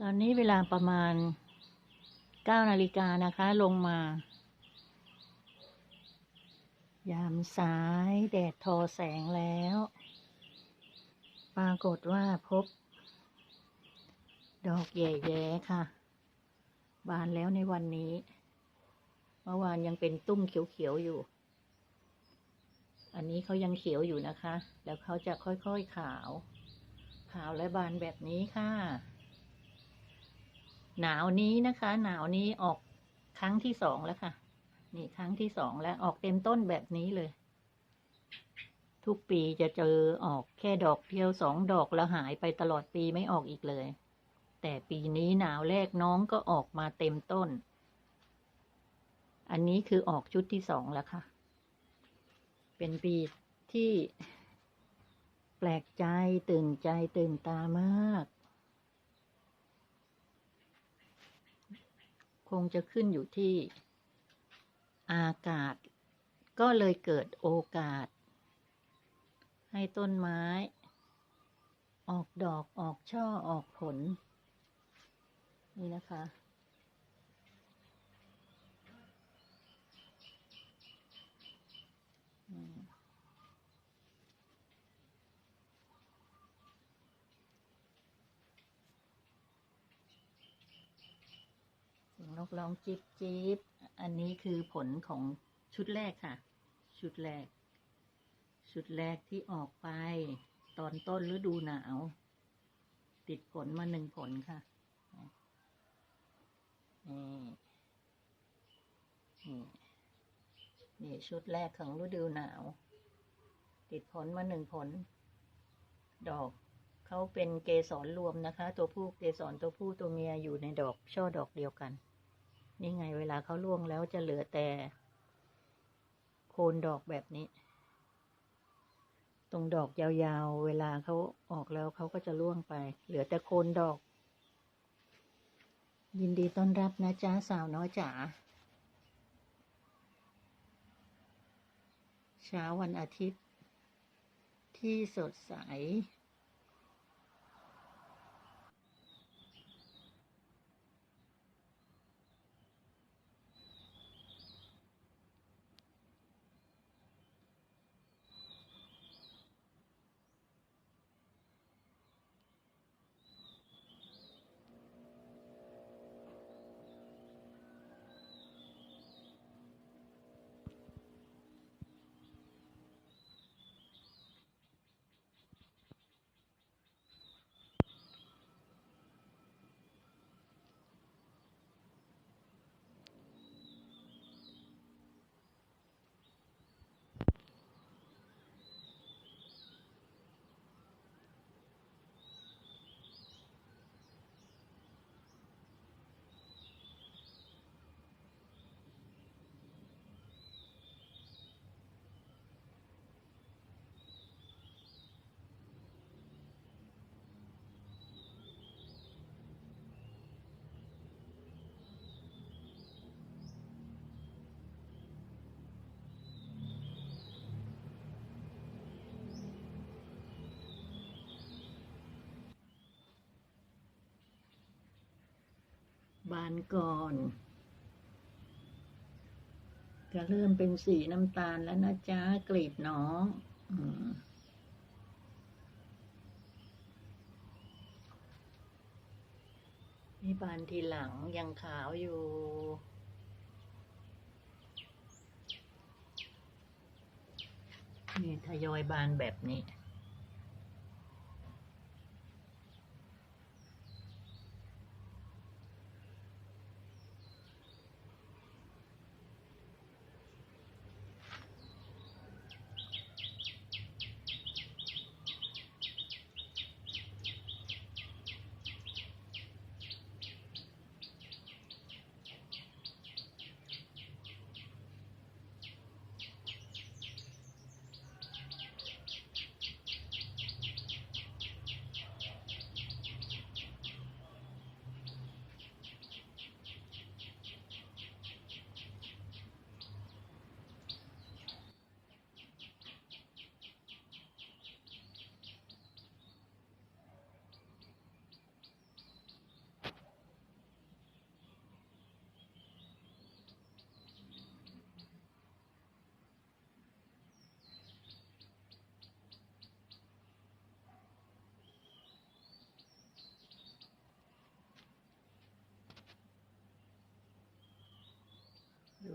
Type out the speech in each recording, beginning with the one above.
ตอนนี้เวลาประมาณเก้านาฬิกานะคะ ลงมา ยามสายแดดทอแสงแล้ว ปรากฏว่าพบ ดอกแย่แย้ค่ะ บานแล้วในวันนี้ เมื่อวานยังเป็นตุ้มเขียวๆอยู่ อันนี้เขายังเขียวอยู่นะคะ แล้วเขาจะค่อยๆขาว ขาวและบานแบบนี้ค่ะ หนาวนี้นะคะ หนาวนี้ออกครั้งที่สองแล้วค่ะ นี่ครั้งที่สองแล้วออกเต็มต้นแบบนี้เลย ทุกปีจะเจอออกแค่ดอกเดียวสองดอกแล้วหายไปตลอดปีไม่ออกอีกเลย แต่ปีนี้หนาวแรกน้องก็ออกมาเต็มต้น อันนี้คือออกชุดที่สองแล้วค่ะ เป็นปีที่แปลกใจตื่นใจตื่นตามาก คงจะขึ้นอยู่ที่อากาศ ก็เลยเกิดโอกาส ให้ต้นไม้ ออกดอกออกช่อออกผล นี่นะคะ อืมเสียง นกร้องจิบจิบอันนี้คือผลของชุดแรกค่ะ ชุดแรก ชุดแรกที่ออกไป ตอนต้นฤดูหนาว ติดผลมาหนึ่งผลค่ะนี่นี่นี่ชุดแรกของฤดูหนาว ติดผลมาหนึ่งผล ดอกเขาเป็นเกสรรวมนะคะ ตัวผู้เกสรตัวผู้ตัวเมียอยู่ในดอกช่อดอกเดียวกัน นี่ไงเวลาเขาร่วงแล้วจะเหลือแต่ โคนดอกแบบนี้ ตรงดอกยาวๆ เวลาเขาออกแล้วเขาก็จะร่วงไป เหลือแต่โคนดอก ยินดีต้อนรับนะจ๊ะสาวน้อยจ๋าเช้าวันอาทิตย์ ที่สดใส บานก่อน จะเริ่มเป็นสีน้ำตาลแล้วนะจ๊ะกลีบน้องอมนี่บานทีหลังยังขาวอยู่นี่ทยอยบานแบบนี้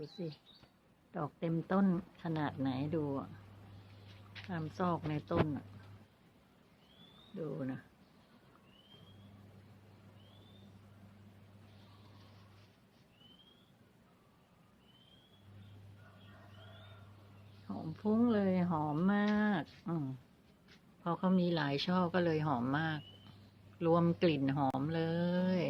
ดูสิ ดอกเต็มต้นขนาดไหนดูตามซอกในต้น ดูนะ หอมฟุ้งเลยหอมมากอืมพอเขามีหลายช่อก็เลยหอมมาก รวมกลิ่นหอมเลย